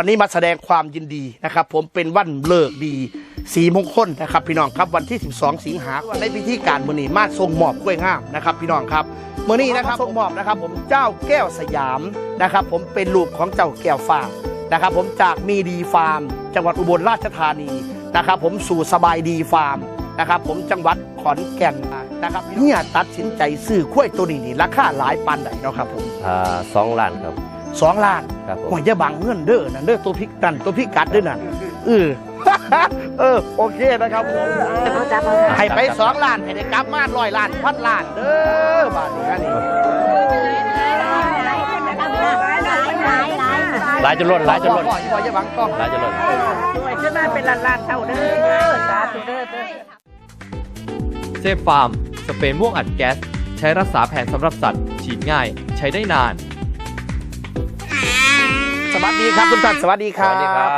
วันนี้มาแสดงความยินดีนะครับ ผมเป็นวันเลิกดีสีมงคลนะครับ พี่น้องครับวันที่ 12 สิงหาคมในพิธีการมือนี้มาทรงหมอบกล้วยงามนะครับ พี่น้องครับมือนี้นะครับทรงหมอบนะครับ ผมเจ้าแก้วสยามนะครับ ผมเป็นลูกของเจ้าแก้วฟ้านะครับ ผมจากมีดีฟาร์ม จังหวัดอุบลราชธานีนะครับ ผมสู่สบายดีฟาร์มนะครับผมจังหวัดขอนแก่นนะครับเนี่ยตัดสินใจซื้อกล้วยตัวนี้นี่ราคาหลายปันใดเนาะครับผมอ่าสองล้านครับ สองล้านครับผม หวยจะบังเงินเด้อนั่นเด้อตัวพริกนั่นตัวพริกกัดเด้อนั่นเออ เออโอเคนะครับผมให้ไปสองล้านให้ได้กลับมาร้อยล้านพันล้านเด้อบาทนี้อันนี้หลายจนล้นหลายจนล้นพ่อพ่อจะบังกล้องหลายจนล้นช่วยขึ้นมาเป็นล้านล้านๆเท่าเด้อสาธุเด้อเด้อ เซฟฟาร์ม สเปรย์ม่วงอัดแก๊ส ใช้รักษาแผนสำหรับสัตว์ ฉีดง่าย ใช้ได้นานส วัสดีครับคุณท่านสวัสดีคสรับวัสดีครับ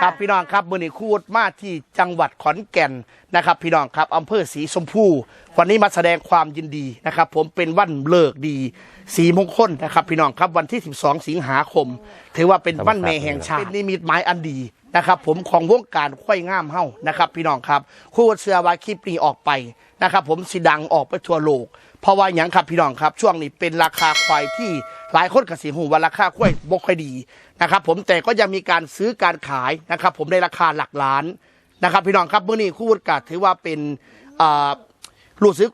ครับพี่น้องครับมือนี้คูดมาที่จังหวัดขอนแก่นนะครับพี่น้องครับอำเภอศรีชมพูวันนี้มาแสดงความยินดีนะครับ ผมเป็นวันเลิกดี สีมงคลนะครับพี่น้องครับวันที่ 12 สิงหาคม ถือว่าเป็นวันแม่แห่งชาติเป็นนิมิตหมายอันดีนะครับผมของวงการควายงามเฮ้านะครับ พี่น้องครับคู่เสือวาคลิปนี้ออกไปนะครับ ผมสิดังออกไปทั่วโลก เพราะว่าอย่างครับพี่น้องครับ ช่วงนี้เป็นราคาควายที่ หลายคนกสิหูว่าราคาควายบ่ค่อยดีนะครับ ผมแต่ก็ยังมีการซื้อการขายนะครับ ผมในราคาหลักล้านนะครับ พี่น้องครับเมื่อนี้คู่วุฒกัดถือว่าเป็นอ่ารู้สึก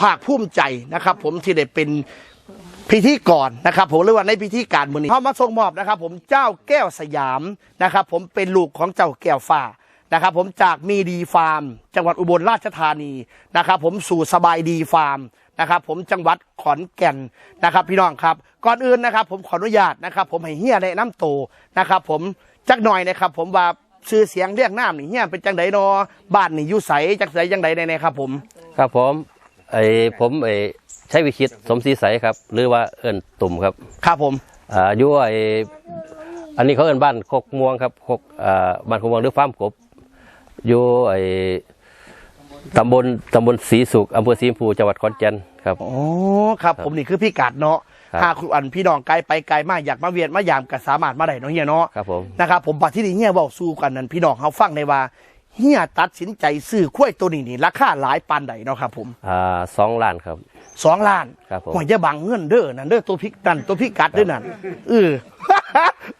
ภาคภูมิใจนะครับ ผมที่ได้เป็นพิธีกรนนะครับ ผมเรียกว่าในพิธีการมือนี้เขามาทรงมอบนะครับ ผมเจ้าแก้วสยามนะครับ ผมเป็นลูกของเจ้าแก้วฟ้านะครับ ผมจากมีดีฟาร์ม จังหวัดอุบลราชธานีนะครับ ผมสู่สบายดีฟาร์ม นะครับ ผมจังหวัดขอนแก่นนะครับ พี่น้องครับ ก่อนอื่นนะครับ ผมขออนุญาตนะครับ ผมให้เฮียแนะน้ำโตวนะครับ ผมจักหน่อยนะครับ ผมว่าชื่อเสียงเรียกน้ำนี่เฮียเป็นจังไดนอบ้านนี่อยู่ใสจักใสจังไดแน่ๆครับผม ครับผมไอ้ผมไอ้ใช้วิคิดสมศรีใสครับ หรือว่าเอิ้นตุ่มครับครับผมอ่าอยู่ไอ้อันนี้เขาเอิ้นบ้านโคกม่วงครับโคกอ่าบ้านโคกม่วงหรือฟาร์มกบอยู่ไอ้ ตำบลตำบลศรีสุขอำเภอศรีชมพูจังหวัดขอนแก่นครับโอ้ครับผมนี่คือพี่กัดเนาะครับหากคุณอันพี่น้องไกลไปไกลมากอยากมาเวียนมายามก็สามารถมาได้เนาะเฮียเนาะครับผม นะครับผมบัดที่นี่เฮียบอกสู้กันนั้นพี่น้องเขาฟังในว่าเฮียตัดสินใจซื้อกล้วยตัวนี้นี่ราคาหลายปานใดเนาะครับผมอ่าสองล้านครับ สองล้านครับผม หวยจะบังเงินเด้อนั่นเด้อตัวพริกนั่นตัวพริกกัดเด้อนั่นเออ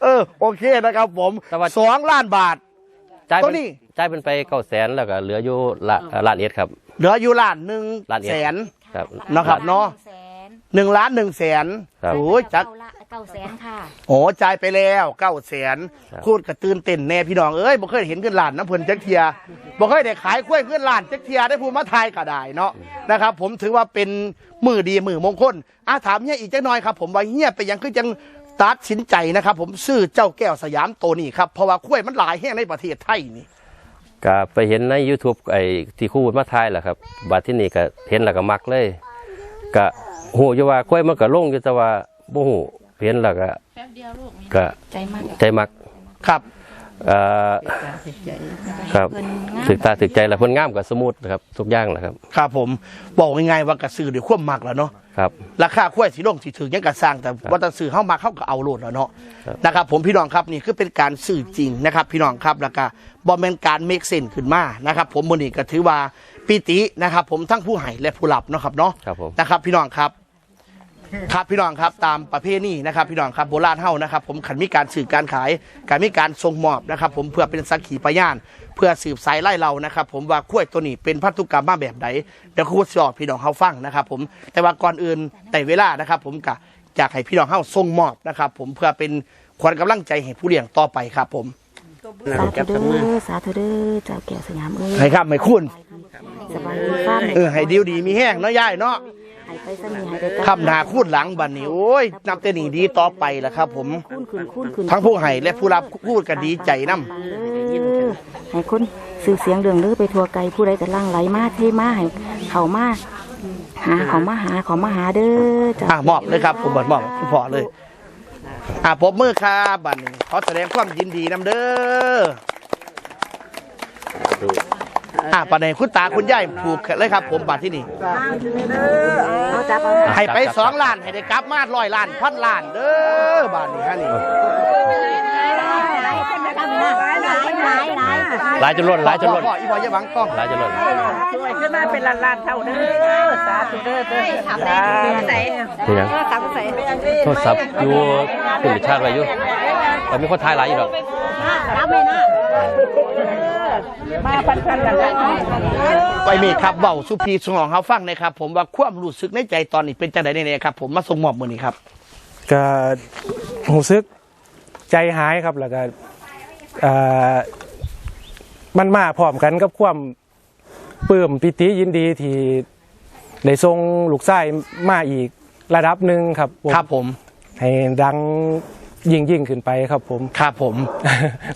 เออโอเคนะครับผมแต่ว่า สองล้านบาท จ่ายตัวเป็นนี้ จ่ายเป็นไปเก้าแสนแล้วก็เหลืออยู่ละอ่าล้านเอ็ดครับ เหลืออยู่ล้านหนึ่งล้านเอ็ดแสน ครับ นะครับเนาะ แสนหนึ่งล้านหนึ่งแสนครับ โอ้ยจัก เก้าละเก้าแสนค่ะ โอ้จ่ายไปแล้วเก้าแสนครับ พูดกระตื่นเต้นแน่พี่น้องเอ้ยบ่เคยเห็นเงินล้านน้ำเพิ่นจักเทียบ่เคยได้ขายกล้วยเงินล้านจักเทียได้พูดมาทายก็ได้เนาะนะครับ ผมถือว่าเป็นมือดีมือมงคลอาถามเฮียอีกจักหน่อยครับ ผมว่าเฮียไปยังคือจังตัดสินใจนะครับ ผมซื้อเจ้าแก้วสยามตัวนี้ครับเพราะว่ากล้วยมันหลายแห้งในประเทศไทยนี่ ก็ไปเห็นใน YouTube ไอ้ที่คู่มาทายแหละครับบัดที่นี่ก็เห็นแล้วก็มักเลยก็หูอยู่ว่ากล้วยมันก็ลงอยู่แต่ว่าบ่หูเห็นแล้วก็ก็ใจมากใจมักครับ เอ่อครับเพิ่นงามถึกตาถึกใจแล้วเพิ่นงามกับสมูทนะครับทุกอย่างแหละครับ ครับผมบอกง่ายๆว่ากระซื้อด้วยความมักแล้วเนาะครับ ราคากล้วยสีลงสีถึงยังกระสร้างแต่ว่าแตซื้อเข้ามาเข้าก็เอาโลดแล้วเนาะครับนะครับผมพี่น้องครับนี่คือเป็นการสื่อจริงนะครับ พี่น้องครับแล้วก็บอมเมนการเมกเซนขึ้นมานะครับ ผมมือนี้ก็ถือว่าปิตินะครับ ผมทั้งผู้ให้และผู้รับเนาะครับเนาะครับผม นะครับพี่น้องครับ ครับพี่น้องครับตามประเพณีนะครับพี่น้องครับโบราณเฮานะครับผมขันมีการสื่อการขายการมีการส่งมอบนะครับผมเพื่อเป็นสักขีพยาน เพื่อสืบสายไล่เรานะครับผมว่าข้วยตัวนี้เป็นพันธุกรรมมาแบบไหนเดี๋ยวครูสอบพี่น้องเฮาฟังนะครับผมแต่ว่าก่อนอื่นแต่เวลานะครับผมกะอยากให้พี่น้องเฮาส่งมอบนะครับผมเพื่อเป็นขวัญกำลังใจให้ผู้เลี้ยงต่อไปครับผมสาธุเด้อสาธุเด้อเจ้าแก้วสยามเอ้ยให้ครับให้คุณสบายดีฟ้าเออให้ดิวดีมีแห้งเนาะยายเนาะ ให้ไปสนิทให้ได้คำหนาคูดหลังบัดนี้โอ้ยนับแต่นี้ดีต่อไปละครับ ผม คูณขึ้นคูณขึ้นทั้งผู้ให้และผู้รับพูดกันดีใจนํปังเด้อให้คนสื่อเสียงเดืองเด้อไปทัวไกลผู้ใดจะล่างไหลมาเทมาให้เขามาหาเขามาหาเขามาหาเด้อเจ้าอะมอบเลยครับผมเบิดมอบคุณพ่อเลย อะปรบมือครับบัดนี้ขอแสดงความยินดีนำเด้อ อ่าปาดให้คุณตาคุณยายผูกเลยครับ ผมบาทที่นี่ให้ไปสองล้านให้ได้กลับมาร้อยล้านพันล้านเด้อบาทนี้ฮะนี่หลายจนล้นหลายจนล้นออีพอเยอะบังกล้องหลายจนล้นช่วยขึ้นมาเป็นล้านล้านเท่าเด้อสาธุเด้อเด้อสานี่นะโทรศัพท์อยู่คุณชาติไว้อยู่แต่มีคนทายหลายอยู่ดอกรับเลยนะ มาพันพันๆล้านล้านไปเมฆครับเบาสุพีสงองเขาฟังนะครับ ผมว่าความรู้สึกในใจตอนนี้เป็นจังไดเนี่ยครับ ผมมาส่งมอบมือนี้ครับก็หูซึกใจหายครับแล้วก็เอ่อมันมาพร้อมกันกับความปลื้มปิติยินดีที่ได้ส่งลูกไส้มาอีกระดับหนึ่งครับผมครับผม ให้ดัง ยิ่งยิ่งขึ้นไปครับผม ครับผม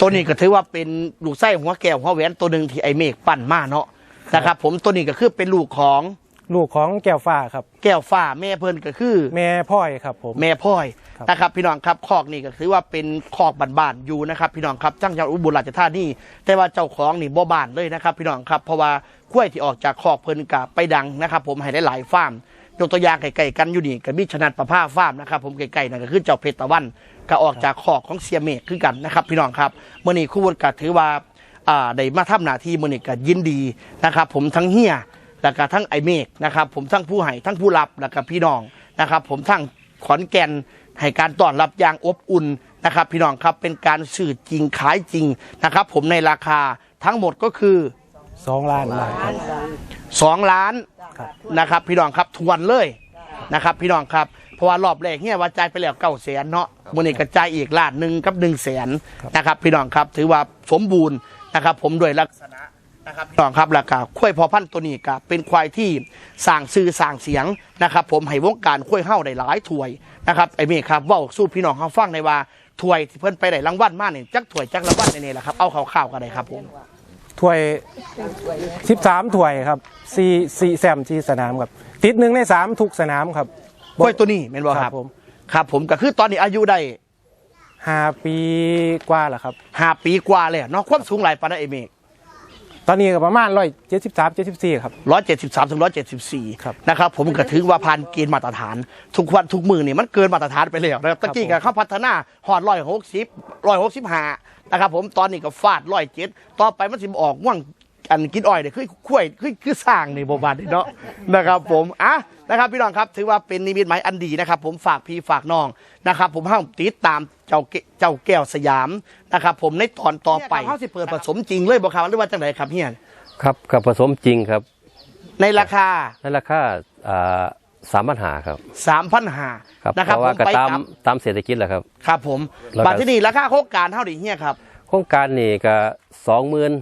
ตัวนี้ก็ถือว่าเป็นลูกไส้หัวแก้วหัวแหวนตัวหนึ่งที่ไอเมฆปั้นมาเนาะนะครับผมตัวนี้ก็คือเป็นลูกของลูกของแก้วฟ้าครับ แก้วฟ้าแม่เพิ่นก็คือ แม่พ่อยครับผมแม่พ่อยครับนะครับพี่น้องครับคอกนี่ก็ถือว่าเป็นคอกบ้านๆอยู่นะครับพี่น้องครับจังหวัดอุบลราชธานีแต่ว่าเจ้าของนี่บ่บ้านเลยนะครับ พี่น้องครับเพราะว่ากล้วยที่ออกจากคอกเพิ่นกับไปดังนะครับ ผมให้ได้หลายฟาร์ม ยกตัวอย่างไก่ๆกันอยู่นี่กับมิชนัดประภาฟาร์มนะครับผมไก่ๆนั่นก็คือเจ้าเพชรตะวันก็ออกจากคอกของเสียเมฆคือกันนะครับ พี่น้องครับเมื่อนี้คู่วรก็ถือว่าอ่าได้มาทำหน้าที่มื่อนี้ก็ยินดีนะครับ ผมทั้งเฮียแล้วก็ทั้งไอเมฆนะครับผมทั้งผู้ให้ทั้งผู้รับแล้วก็พี่น้องนะครับ ผมทั้งขอนแก่นให้การต้อนรับอย่างอบอุ่นนะครับ พี่น้องครับเป็นการสื่อจริงขายจริงนะครับ ผมในราคาทั้งหมดก็คือ สองล้านบาทครับ 2ล้านครับนะครับ พี่น้องครับทวนเลยนะครับ พี่น้องครับเพราะว่ารอบแรกเนี่ยว่าจ่ายไปแล้วเก้าแสนเนาะมื่อนี้กระจายอีกล้านหนึ่งกับหนึ่งแสนนะครับ พี่น้องครับถือว่าสมบูรณ์นะครับ ผมด้วยลักษณะนะครับพี่น้องครับแล้วก็ควายพอพันธุ์ตัวนี้ก็เป็นควายที่สร้างชื่อสร้างเสียงนะครับ ผมให้วงการควายเฮ้าได้หลายถ้วยนะครับไอ้เมฆครับเว่าสู้พี่น้องเขาฟังในว่าถ้วยที่เพิ่นไปได้รางวัลมาเนี่ยจักถ้วยจักรางวัลในนี่แหละครับเอาข่าวๆกันเลยครับผม ถ้วยสิบสามถ้วยครับสี่สี่แซมที่สนามครับ ติดหนึ่งในสามทุกสนามครับควายตัวนี้เป็นบ่คครัรับบผมครับ ผมก็คือตอนนี้อายุได้ห้าปีกว่าแล้วครับห้าปีกว่าเลยเนาะความสูงหลายปานนั้นไอ้เมฆ ตอนนี้ก็ประมาณร้อยเจ็ดสิบสามเจ็ดสิบสี่ครับ ร้อยเจ็ดสิบสามถึงร้อยเจ็ดสิบสี่ครับนะครับผมก็ถือว่าผ่านเกณฑ์มาตรฐาน ทุกวันทุกมือนี่มันเกินมาตรฐานไปแล้วนะครับตะกี้ก็เข้าพัฒนาหอดร้อยหกสิบร้อยหกสิบห้านะครับผมตอนนี้ก็ฟาดร้อยเจ็ดต่อไปมันสิบออกว่าง อันกินอ้อยเนี่ยคือคุ้ยคือคือสร้างในโบบานนี่เนาะนะครับ ผมอะนะครับพี่น้องครับถือว่าเป็นนิมิตหมายอันดีนะครับ ผมฝากพี่ฝากน้องนะครับ ผมห้ามติดตามเจ้าเกเจ้าแก้วสยามนะครับ ผมในตอนต่อไปเขาสิเปิดผสมจริงเลยบอกครับหรือว่าจังไดครับเฮียครับกับผสมจริงครับ ในราคาในราคาสามปัญหาครับสามพันหาครับนะคเพรับราะว่าผมก็ไปตามกับตามเศรษฐกิจแหละครับ ครับผมแล้วก็บัตรที่นี่ราคาโครงการเท่าไหร่เฮียครับโครงการนี่ก็สองหมื่น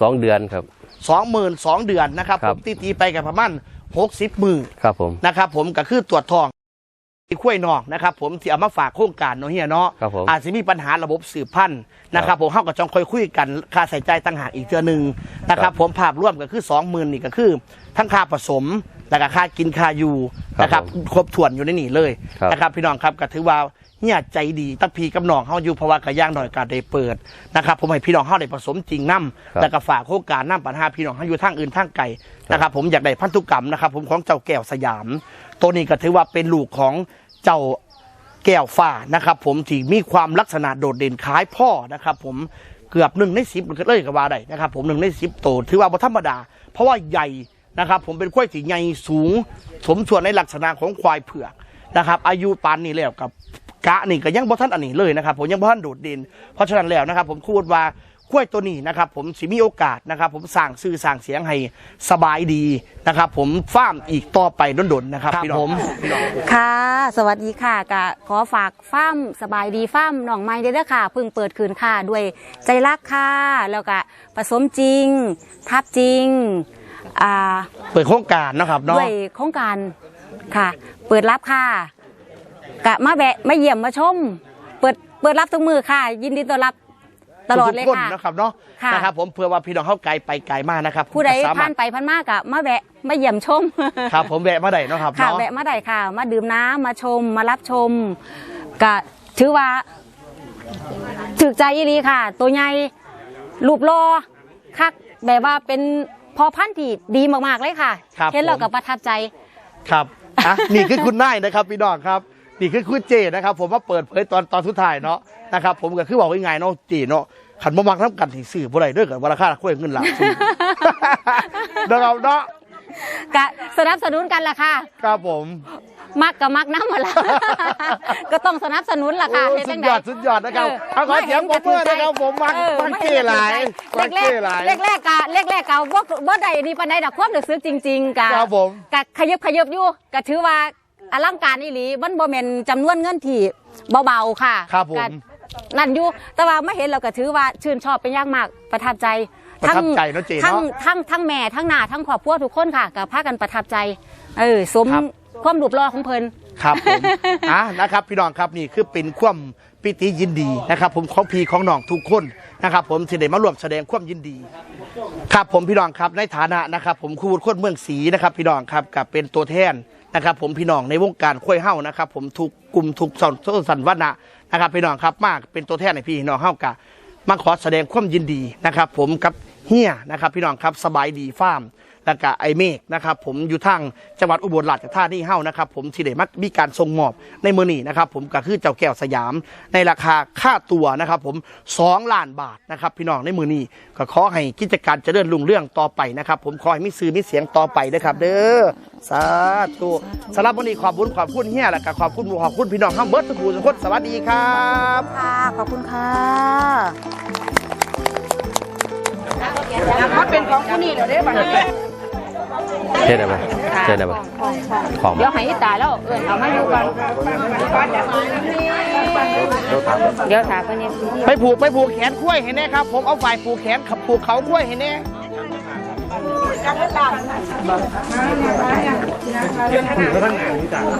สองเดือนครับ สองหมื่นสองเดือนนะครับคผรับ มตีตีๆไปกับประมาณหกสิบมือครับผม นะครับ ผมก็คือตรวจทองที่คุ้วยนอกนะครับ ผมที่เอามาฝากโครงการเนาะเฮียเนาะครับผมอาจจะมีปัญหาระบบสืบพันธุ์นะครับ ผมเข้ากับจองค่อยคุยกันค่าใส่ใจายต่างหากอีกเทือหนึ่งนะครับ ผมภาพร่วมก็คือสองหมื่นนี่ก็คือ ทั้งค่าผสมแล้วก็ค่ากินค่าอยู่นะครับครบถ้วนอยู่ในนี่เลยครับ นะครับ พี่น้องครับก็ถือว่า เฮียใจดีตั้งพีกับน้องเฮาอยู่เพราะว่ากระย่างหน่อยการได้เปิดนะครับผมให้พี่น้องเฮาได้ผสมจริงนํแล้วก็ฝากโครงการนํปัญหาพี่น้องเฮาอยู่ทางอื่นทางไกลนะครับผมอยากได้พันธุกรรมนะครับผมของเจ้าแก้วสยาม ตัวนี้ก็ถือว่าเป็นลูกของเจ้าแก้วฟ้านะครับผมที่มีความลักษณะโดดเด่นคล้ายพ่อนะครับผมเกือบหนึ่งในสิบเลยก็ว่าได้นะครับผมหนึ่งในสิบโตถือว่าบ่ธรรมดา เพราะว่าใหญ่นะครับผมเป็นควายที่ใหญ่สูง สมส่วนในลักษณะของควายเผือกนะครับอายุปานนี้แล้วกับ กะนี่ก็ยังบ่ทันอันนี้เลยนะครับผมยังบ่ทันโดดเด่นเพราะฉะนั้นแล้วนะครับ ผมพูดว่าควายตัวนี้นะครับผมสิมีโอกาสนะครับ ผมสร้างชื่อสร้างเสียงให้สบายดีนะครับ ผมฟ้าร์มอีกต่อไปดนๆนะครับพี่น้อง ค่ะ สวัสดีค่ะกะขอฝากฟาร์มสบายดีฟาร์มหนองไม้เด้อค่ะเพิ่งเปิดคืนค่ะด้วยใจรักค่ะแล้วก็ผสมจริง ทับจริงอ่าเปิดโครงการนะครับเนาะด้วยโครงการค่ะ เปิดรับค่ะ กะมาแบะมาเยี่ยมมาชม เปิดเปิดรับทุกมือค่ะ ยินดีต้อนรับตลอดเลยทุกๆนค่ะ นะครับเนาะค่ะ นะครับ ผมเพื่อว่าพี่น้องเข้าไกลไปไกลมากนะครับผู้ใดสมรผ่าถนไปผ่านมากะมาแวะมาเยี่ยมชม ครับ ผมแวะมาได้เนาะครับค่ะเนาะ แวะมาได้ค่ะ มาดื่มน้ำมาชม มารับชมกะถือว่าถึกใจอีหลีค่ะ ตัวใหญ่รูปรอคักแบบว่าเป็นพอพันธุ์ที่ดีมากๆเลยค่ะ ครับเห็นแล้วผม ก็ประทับใจ ครับอะนี่คือคุณนายนะครับ พี่น้องครับ นี่คือคุณเจนะครับ ผมมาเปิดเผยตอนตอนสุดท้ายเนาะนะครับ ผมก็คือบอกว่าไงเนาะเจเนาะขันบ่มักน้ำกันที่ซื้อบ่ได้เด้อกันว่าราคาค่อยเงินหลักซื้อนะครับเนาะกะสนับสนุนกันล่ะค่ะครับผมมักกับมักน้ำมาละก็ต้องสนับสนุนล่ะค่ะโอ้เฮ็สุจัดงยใอดสุดยอดนะครับเออเอาขอเสียงปรบมือนะครับผมมักเออมักเก้หลายมักแรเก้กหลายแรกแรกๆกะแรกแรกๆกะบ่บ่ได้นี่ปานใดดอกความรู้สึกจริง ๆกะครับผมกะขยับขยับอยู่กะถือว่า อลังการอีหลีมันบ่แม่นจำนวนเงินที่เบาๆค่ะครับผมกะนั่นอยู่แต่ว่าไม่เห็นเราก็ถือว่าชื่นชอบเป็นอย่างมากประทับใจประทับใจเนอะเจ๊เนอะทั้งทั้งทั้งแม่ทั้งหน้าทั้งครอบครัวทุกคนค่ะก็พากันประทับใจ เออสมครับ ความรูปรอของเพิ่น ครับผมอะนะครับพี่น้องครับนี่คือเป็นความปิติยินดีนะครับ ผมของพี่ของน้องทุกคนนะครับ ผมที่ได้มาร่วมแสดงความยินดี ครับผมพี่น้องครับในฐานะนะครับ ผมครูวุฒิโคนเมืองศรีนะครับ พี่น้องครับกับเป็นตัวแทน นะครับผมพี่น้องในวงการข้วยเฮ้านะครับผมถูกกลุ่มถูกสันสันวัฒนะนะครับพี่น้องครับมากเป็นตัวแทนในพี่น้องเฮ้ากะมาขอแสดงความยินดีนะครับผมกับ เฮียนะครับพี่น้องครับสบายดีฟาร์มแล้วก็ไอเมฆนะครับผมอยู่ทางจังหวัดอุบลราชธานีเฮ้านะครับผมที่ได้มักมีการส่งมอบในมือนี้นะครับผมก็คือเจ้าแก้วสยาม ในราคาค่าตัวนะครับผม2ล้านบาทนะครับพี่น้องในมือนี้ก็ขอให้กิจการเจริญรุ่งเรื่องต่อไปนะครับผมขอให้มีซื้อมีเสียงต่อไปนะครับ เด้อสาธุสำหรับวันนี้ขอบคุณขอบคุณเฮียแล้วก็ขอบคุณขอบคุณพี่น้องทั้งเบิร์ดทุกผู้ทุกคนสวัสดีครับค่ะขอบคุณค่ะ มันเป็นของผู้นี้เหรอเด้บัดนี้เช่นอะไรเช่นอะไรของเดี๋ยวให้ตายแล้วเอิญเอามาอยู่ก่อนเดี๋ยวถามกันเนี่ยไปผูกไปผูกแขนกล้วยให้แน่ครับ ผมเอาฝ่ายผูกแขนขับผูกเขากล้วยให้แน่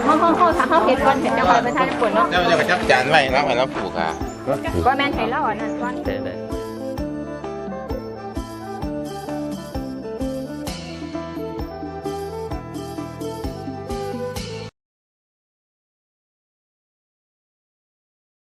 ห้องห้องห้องถ้าเขาเห็นก่อนเห็นจังเลยไปทานญี่ปุ่นเนาะแล้วมันจะไปจับจานไว้แล้วให้เราปลูกอะก็แม่นเห็นแล้วอะนั่นก่อนเช่นอะไร